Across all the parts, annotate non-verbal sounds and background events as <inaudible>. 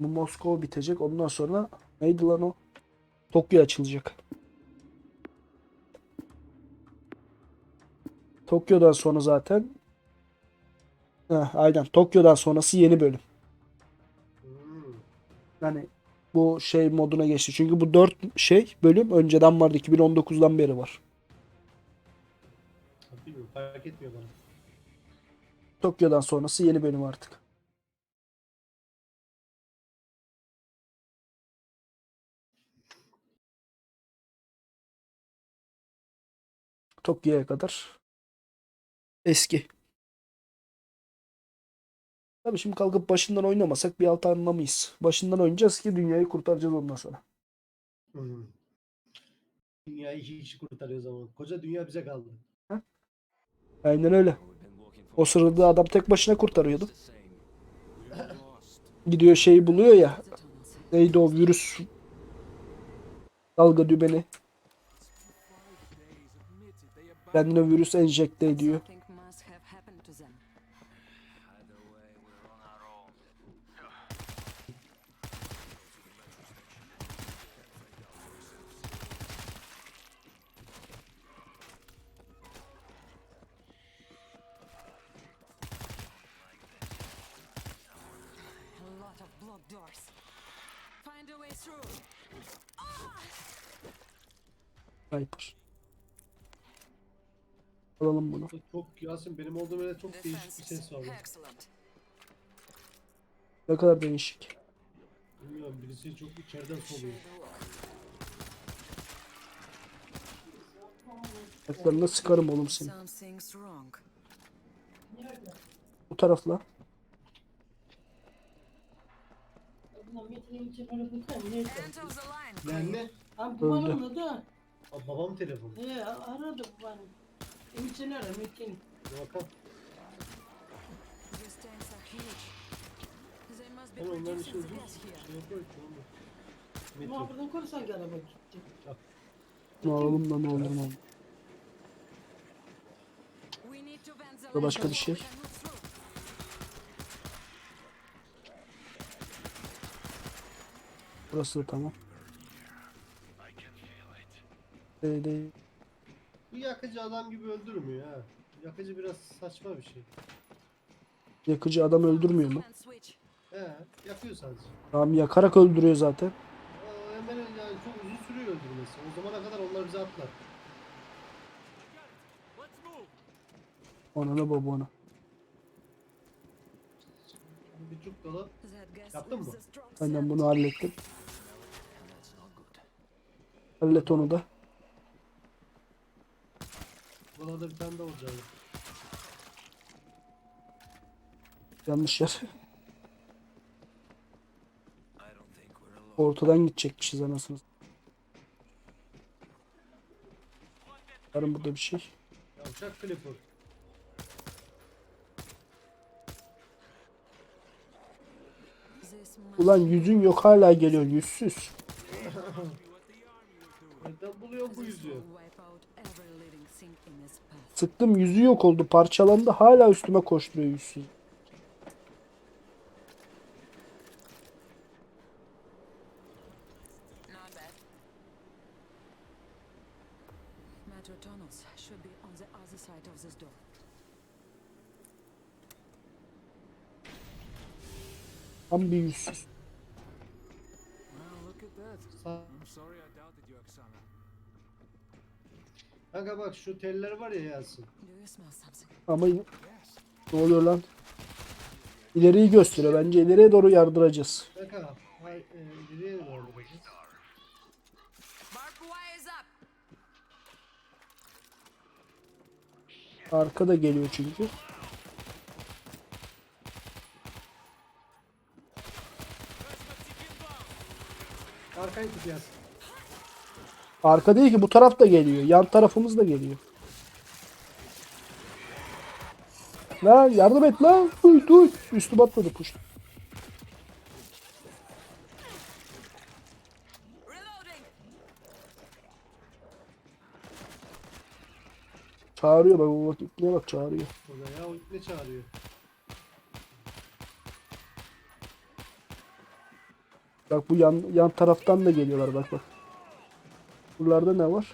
Bu Moskova bitecek. Ondan sonra neydi lan o? Tokyo açılacak. Tokyo'dan sonra zaten Heh, aynen Tokyo'dan sonrası yeni bölüm. Yani bu şey moduna geçti. Çünkü bu 4 şey bölüm önceden vardı. 2019'dan beri var. Bilmiyorum fark etmiyor bana. Tokyo'dan sonrası yeni bölüm artık. Tokyo'ya kadar eski. Tabii şimdi kalkıp başından oynamasak bir alt anlamayız. Başından oynayacağız ki dünyayı kurtaracağız ondan sonra. Hmm. Dünyayı iki kişi kurtarıyor o zaman. Koca dünya bize kaldı. Aynen öyle. O sırada adam tek başına kurtarıyordu. Gidiyor şeyi buluyor ya. Neydi o virüs dalga dübeni. Kendine virüs enjekte ediyor. Something must have happened to them. A lot of blocked doors. Find a way through. Sniper. Alalım bunu. Çok Yasin benim olduğum yerde çok değişik bir ses Defenses. var. Ne kadar değişik. Bilmiyorum birisi çok içeriden soluyor. Ayaklarına sıkarım oğlum seni. Bu tarafla. End of the line. Yani ne? Abi babanın Aa, babam telefonu. he aradı babanı. Ümit'in. Bir bakalım. These tanks. Ne alalım da ne ne olur. We need to vent başka bir şey. we. Burası da tamam. Değil değil. Yakıcı adam gibi öldürmüyor ha. Yakıcı biraz saçma bir şey. Yakıcı adam öldürmüyor mu? He, yakıyor sadece. Tamam yakarak öldürüyor zaten. Aa, hemen yani çok uzun sürüyor öldürmesi. O zamana kadar onlar bize atlar. Ona ne babana. Bir çuk gas Yaptın mı? Aynen bunu hallettim. Hallet onu da. Buralarda bir tane daha olacak. Yanlış yer. Ortadan gidecekmişiz anasını. Yarın burada bir şey. Yavşak Flipper. This must Ulan yüzün yok hala geliyor yüzsüz. <laughs> Nereden buluyor bu yüzüğü? Sıktım yüzü yok oldu parçalandı hala üstüme koşturuyor yüzsüz. Tam bir yüzsüz. Well, look at that. I'm sorry I doubted you, Oksana. Kanka bak şu teller var ya Yasin. Ama ne oluyor lan? İleriyi gösteriyor. Bence ileriye doğru yardıracağız. Kanka hay, e, ileriye doğru. Arka da geliyor çünkü. Arkayı tut Yasin. Arka değil ki bu taraf da geliyor. Yan tarafımız da geliyor. Lan yardım et lan. Duy duy. Atladı puş. Reloading. Çağırıyor bak o vakit ne bak çağırıyor. Burada ya o ne çağırıyor? Bak bu yan yan taraftan da geliyorlar bak bak. Buralarda ne var?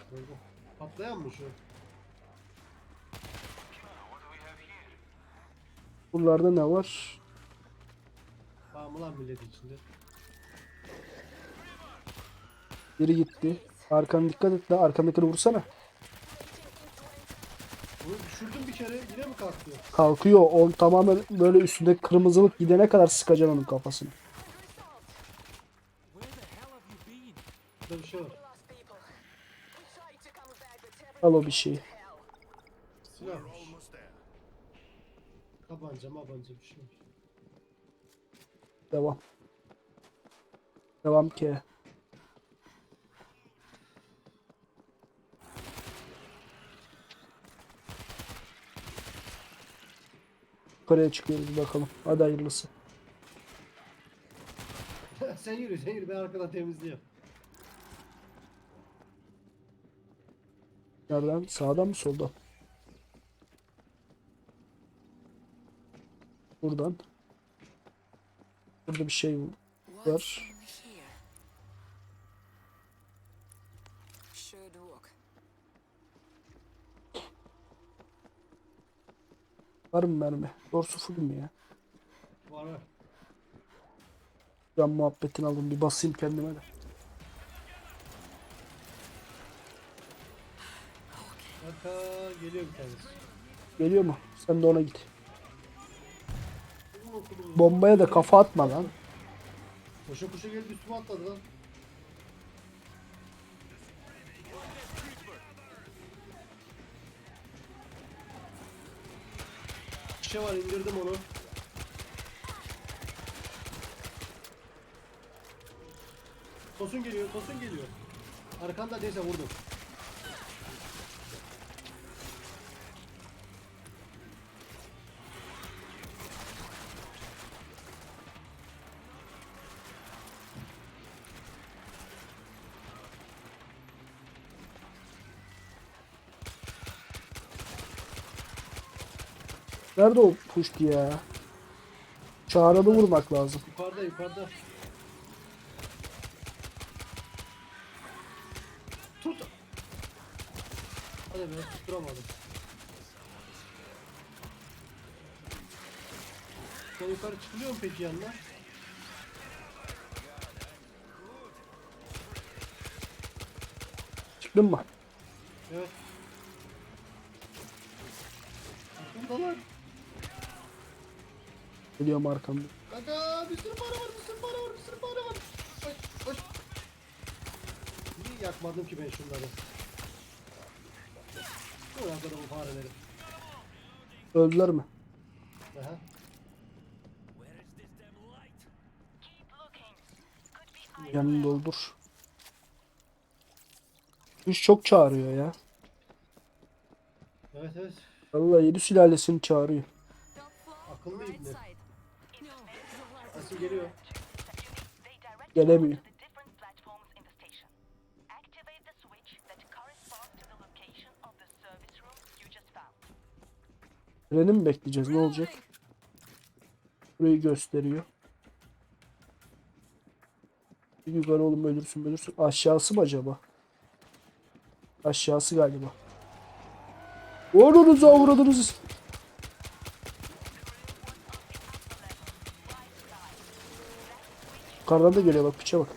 Patlayan mı şu? Buralarda ne var? Mı lan millet içinde? Biri gitti. Arkana dikkat et la arkandakini vursana. Bunu düşürdüm bir kere yine mi kalktı? Kalkıyor. On tamamen böyle üstünde kırmızılık gidene kadar sıkacaksın onun kafasını. Where the hell have you been? Burada bir şey var. Al o bir şeyi. Silahmış. Tabanca mabanca bir şey. Devam. Devam ki. Yukarıya çıkıyoruz bakalım. Hadi hayırlısı. <laughs> sen yürü sen yürü ben arkadan temizleyeyim. Nereden? Sağdan mı soldan? Buradan. Burada bir şey var. Var mı mermi? Dorsu full mü ya? Var var. Ben muhabbetini aldım. Bir basayım kendime de. Arka geliyor bir tanesi. Geliyor mu? Sen de ona git. Bombaya da kafa atma lan. Koşa koşa gelip üstüme atladı lan. Bir şey var indirdim onu. Tosun geliyor, Tosun geliyor. Arkanda neyse vurdum. Nerede o puştu ya? Çağrı'nı vurmak lazım. Yukarıda yukarıda. Tut. Hadi be tutturamadım. Sen yukarı çıkılıyor mu peki yanına? Çıktın mı? Evet. Arkamdalar. Geliyorum arkamda. Kanka bir sürü para var, bir sürü para var, bir sürü para var. Koş, koş. Niye yakmadım ki ben şunları? Ulan kadar bu fareleri. Öldüler mi? Aha. Yanını doldur. Üç çok çağırıyor ya. Evet evet. Vallahi yedi sülalesini çağırıyor. Akıllı ibne. Nasıl geliyor? Gelemiyor. Treni mi bekleyeceğiz? Ne olacak? Burayı gösteriyor. Yukarı oğlum ölürsün ölürsün. Aşağısı mı acaba? Aşağısı galiba. Orunuzu avradınız. Yukarıdan da geliyor bak piçe bak.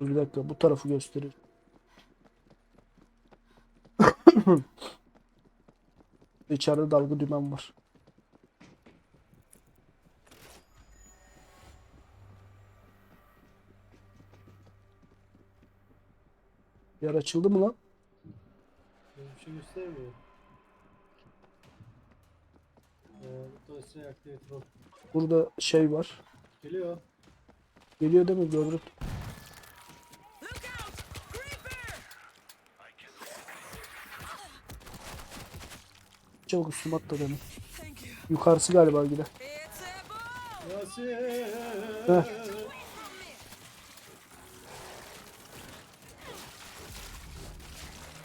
Bir dakika bu tarafı gösteriyor. <coughs> İçeride dalga dümen var. Yer açıldı mı lan? Bir şey göstermiyor. Ee, room. Burada şey var. Geliyor. Geliyor değil mi? Gördüm. Çabuk üstüme atla you. Yukarısı galiba gider. Heh.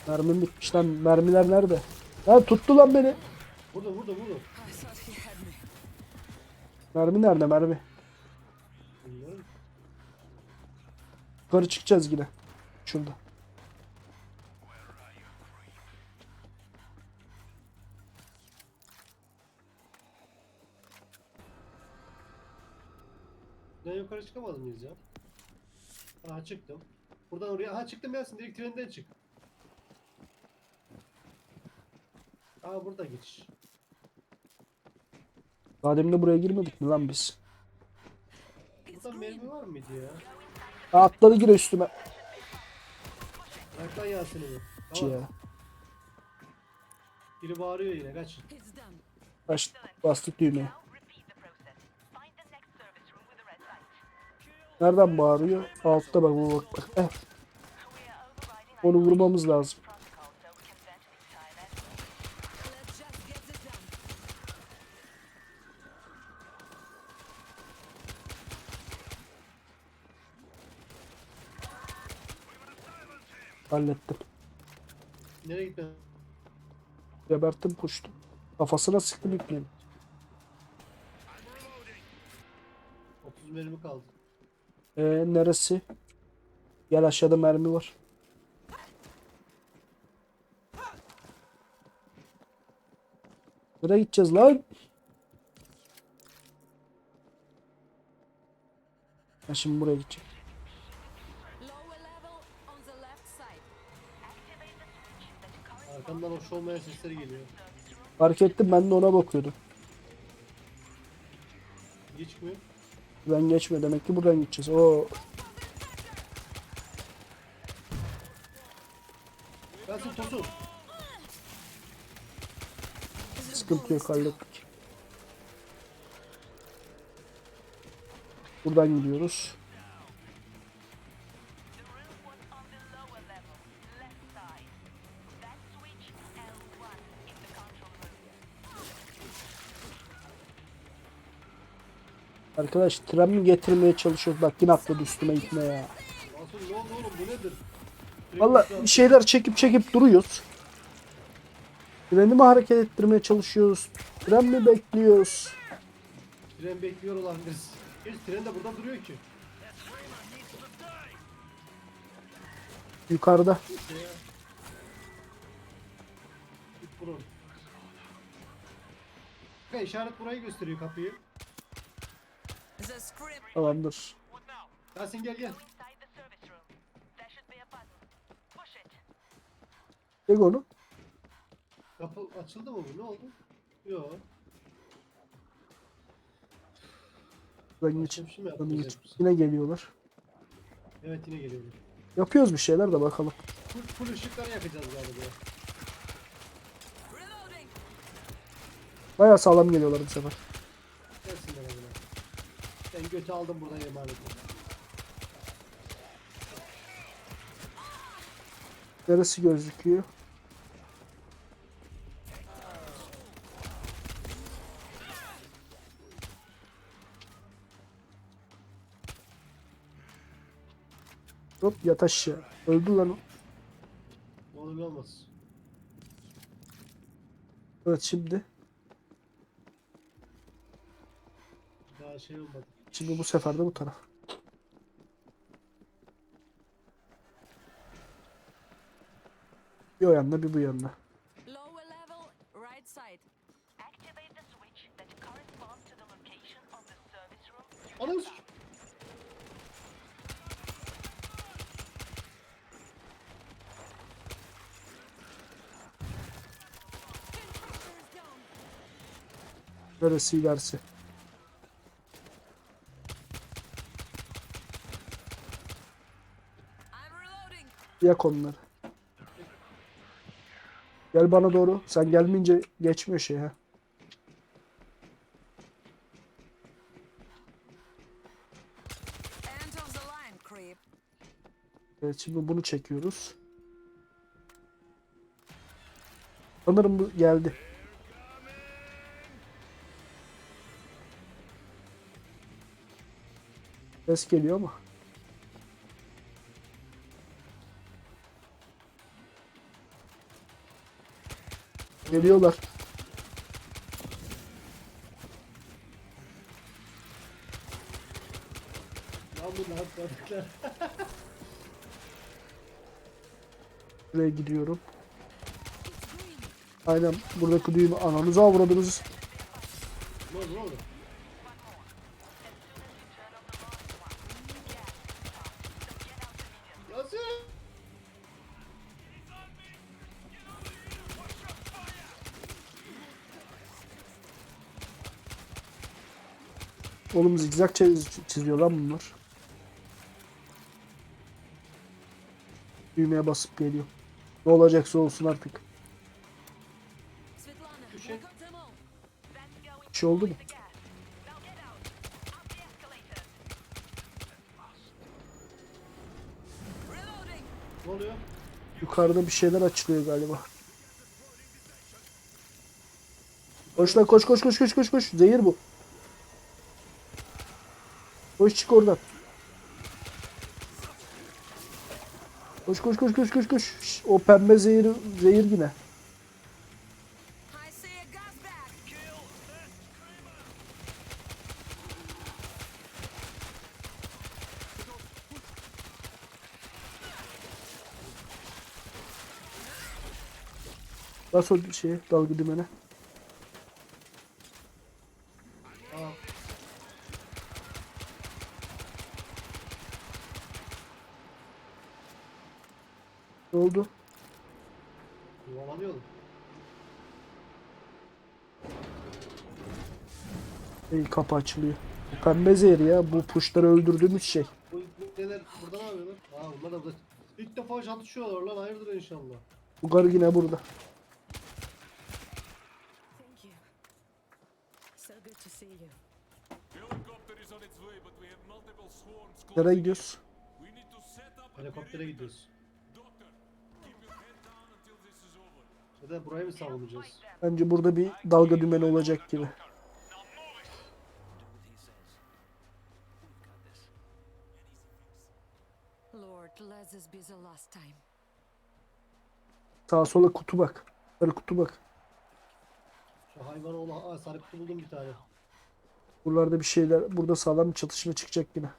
Mermim bitmiş lan. Mermiler nerede? Ha tuttu lan beni. Burada burada burada. Mermi nerede mermi? Yukarı çıkacağız yine. Şurada. Ben yukarı çıkamaz mıyız ya? Aha çıktım. Buradan oraya. Aha çıktım Yasin. Direkt trenden çık. Aa burada geçiş. Daha demin de buraya girmedik mi lan biz? Burada mermi var mıydı ya? Ha, atladı gire üstüme. Bırak lan Yasin'i. Tamam. ya. Biri bağırıyor yine kaç. Baş, bastık düğmeye. Nereden bağırıyor? Altta bak bu bak bak. Eh, onu vurmamız lazım. protocol so we can vent the entire network. Let's just get this done. Hallettim. Nereye gitme? Geberttim puştum. Kafasına sıktım ipneyi. 30 mermi kaldı. Ee, neresi? Gel aşağıda mermi var. Nereye gideceğiz lan? Ha şimdi buraya gidecek. Arkamdan hoş olmayan sesleri geliyor. Fark ettim ben de ona bakıyordum. Geçmiyor. Ben geçme demek ki buradan gideceğiz. Oo Yasin tosun. sıkıntı yok hallettik. Buradan gidiyoruz. Arkadaş tren mi getirmeye çalışıyoruz? Bak yine atladı üstüme gitme ya. Valla bir şeyler çekip çekip duruyoruz. Treni mi hareket ettirmeye çalışıyoruz? Tren mi bekliyoruz? Tren bekliyor olabiliriz. Hiç tren de burada duruyor ki. Yukarıda. Git. Kanka işaret burayı gösteriyor kapıyı. Tamamdır. Yasin gel gel. Çek onu. Kapı açıldı mı bu? Ne oldu? Yok. Ben geç. Başka bir şey Ben yaptınız geç. hepsi? Yine geliyorlar. Evet yine geliyorlar. Yapıyoruz bir şeyler de bakalım. Full, full ışıkları yakacağız galiba. Bayağı sağlam geliyorlar bu sefer. Gelsinler abone. Ben götü aldım buradan emaneti. Neresi gözüküyor? Hop yat aşağı. Öldü lan o. Olur olmaz. Evet şimdi. Daha şey olmadı. Şimdi bu sefer de bu taraf. Bir o yanda bir bu yanda. Lower level right side. Activate the switch that corresponds to the location of the service room you Ananı just s- found. Neresi ilerisi. I'm reloading. Yak onları. Gel bana doğru. Sen gelmeyince geçmiyor şey ha. Evet şimdi bunu çekiyoruz. Sanırım bu geldi. Ses geliyor ama. Geliyorlar. Lan bunlar atladıklar. Buraya gidiyorum. Aynen buradaki düğümü ananıza avradınız. Ne oldu ne oldu? Oğlum zigzag çiz- çiziyor lan bunlar. Düğmeye basıp geliyor. Ne olacaksa olsun artık. Bir şey oldu mu? oluyor? Yukarıda bir şeyler açılıyor galiba. Koş lan koş koş koş koş koş koş. Zehir bu. Koş çık oradan. Koş koş koş koş koş koş. Şş, O pembe zehir zehir yine. Bas o şeye dalga dümene. Aa. Ne oldu? Yuvalanıyordum. Ey kapı açılıyor. Bu pembe zehir ya. Bu puşları öldürdüğümüz şey. Bu neler burada ne yapıyorlar? Aa bunlar da burada. İlk defa çatışıyorlar lan hayırdır inşallah. Bu karı yine burada. Thank you. So good to see you. Helicopter is on its way, but we have multiple swarms Nereye closing in. gidiyoruz? We need to set up a Helikoptere perimeter. gidiyoruz. Doctor, keep your head down until this is over. Ya da burayı mı savunacağız? Bence burada bir dalga dümeni olacak gibi. Lord, let this be the last time. Sağa sola kutu bak. Sarı kutu bak. Şu hayvan oğlu aa sarı kutu buldum bir tane. Buralarda bir şeyler. Burada sağlam bir çatışma çıkacak yine.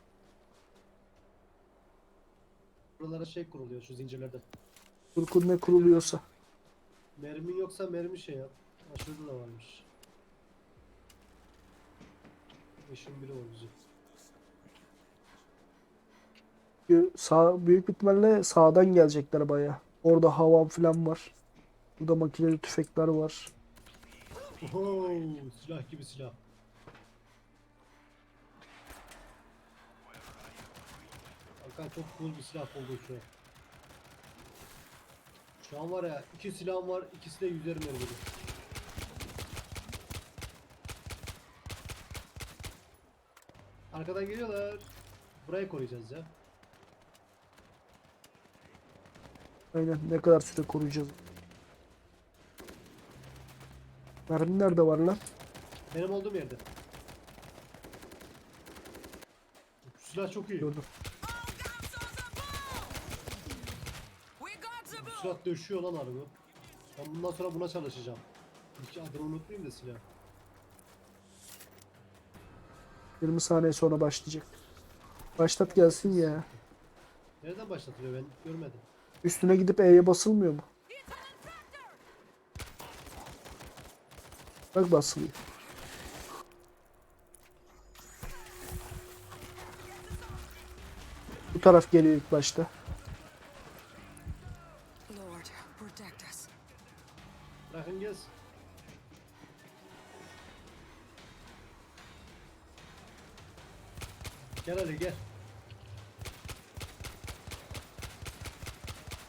Buralara şey kuruluyor şu zincirlerden. Kurkun ne kuruluyorsa. Mermin yoksa mermi şey yap. Ha şurada da varmış. İşin biri o güzel. Çünkü Sağ, büyük ihtimalle sağdan gelecekler baya. Orada havan falan var. Burada makineli tüfekler var. Oho, silah gibi silah. Hakan çok cool bir silah buldum şu an. Şu an var ya iki silahım var ikisi de yüzer mermili. Arkadan geliyorlar. Burayı koruyacağız ya. Aynen ne kadar süre koruyacağız. Mermi nerede var lan? Benim olduğum yerde. Silah çok iyi. Gördüm. Silah döşüyor lan harbi. Ben bundan sonra buna çalışacağım. Hiç adını unutmayayım da silah. 20 saniye sonra başlayacak. Başlat gelsin ya. Nereden başlatılıyor ben görmedim. Üstüne gidip E'ye basılmıyor mu? Bak basılıyor. Bu taraf geliyor ilk başta. Gelsin. Gel hadi gel.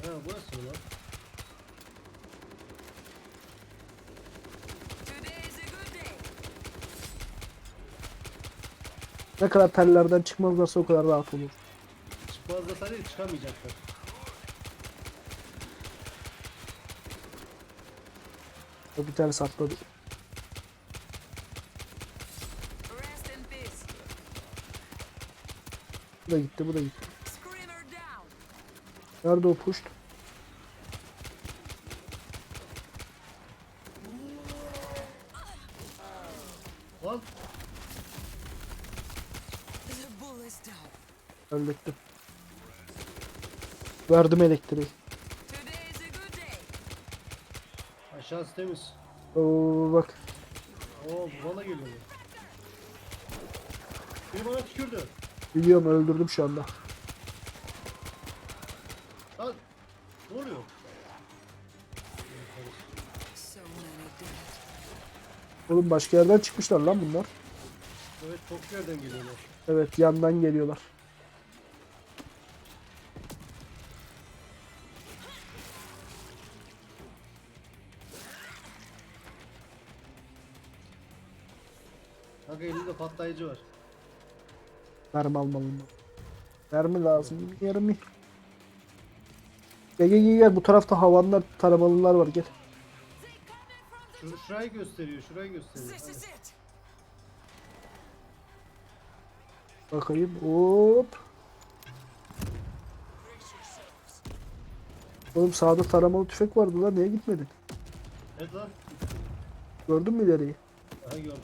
Ha burası mı lan? Ne kadar tellerden çıkmazlarsa o kadar rahat olur. Çıkmaz da sadece çıkamayacaklar. Bir tane sakladı. Bu da gitti, bu da gitti. Nerede o puşt? is down. Hallettim. Verdim elektriği. Aşağısı temiz. Oo bak. Oo bana geliyor. Biri bana tükürdü. Biliyorum öldürdüm şu anda. Lan ne oluyor? Oğlum başka yerden çıkmışlar lan bunlar. Evet çok yerden geliyorlar. Evet yandan geliyorlar. Kanka elinde patlayıcı var. Mermi almalıyım. Mermi lazım. Mermi. Gel gel gel gel. Bu tarafta havanlar taramalılar var gel. Şur şurayı gösteriyor, şurayı gösteriyor. This is it. Bakayım. Hop. Oğlum sağda taramalı tüfek vardı lan. Niye gitmedin? Evet lan. Gördün mü ileriyi? Aha gördüm.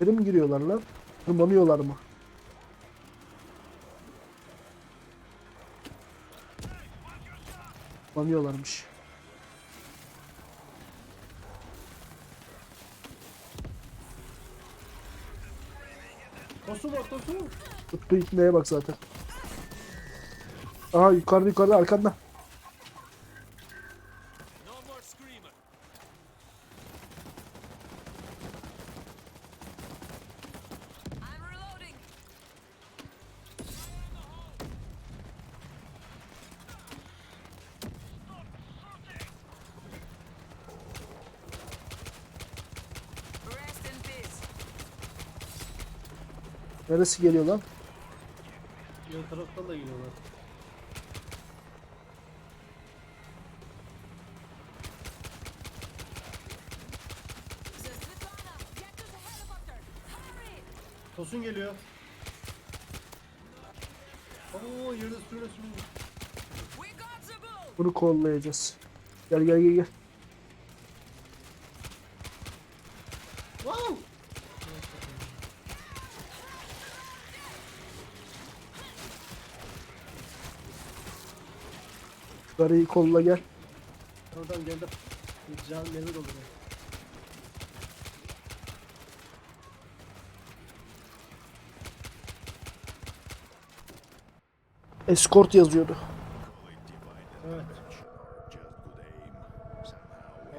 Mi giriyorlar lan? Tırmanıyorlar mı? Tırmanıyorlarmış. Tosun var, tosun. Tuttu itmeye bak zaten. Aha yukarıda yukarıda arkanda. Neresi geliyor lan? Yan taraftan da geliyorlar. Tosun geliyor. Oo yerde sürüne sürüne. Bunu kollayacağız. Gel gel gel gel. Wow! Yukarıyı kolla gel. Oradan geldim. Can nefret oldu. be. Escort yazıyordu. Evet.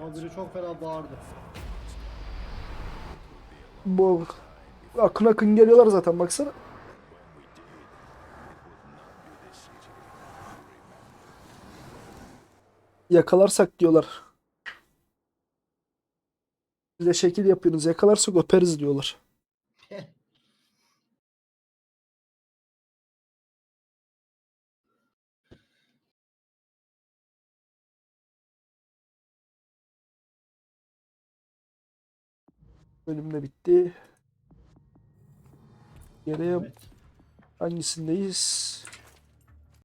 Ama biri çok fena bağırdı. Bu akın akın geliyorlar zaten baksana. Yakalarsak diyorlar. Bize şekil yapıyorsunuz. Yakalarsak öperiz diyorlar. Bölüm de bitti. Geriye Evet. hangisindeyiz?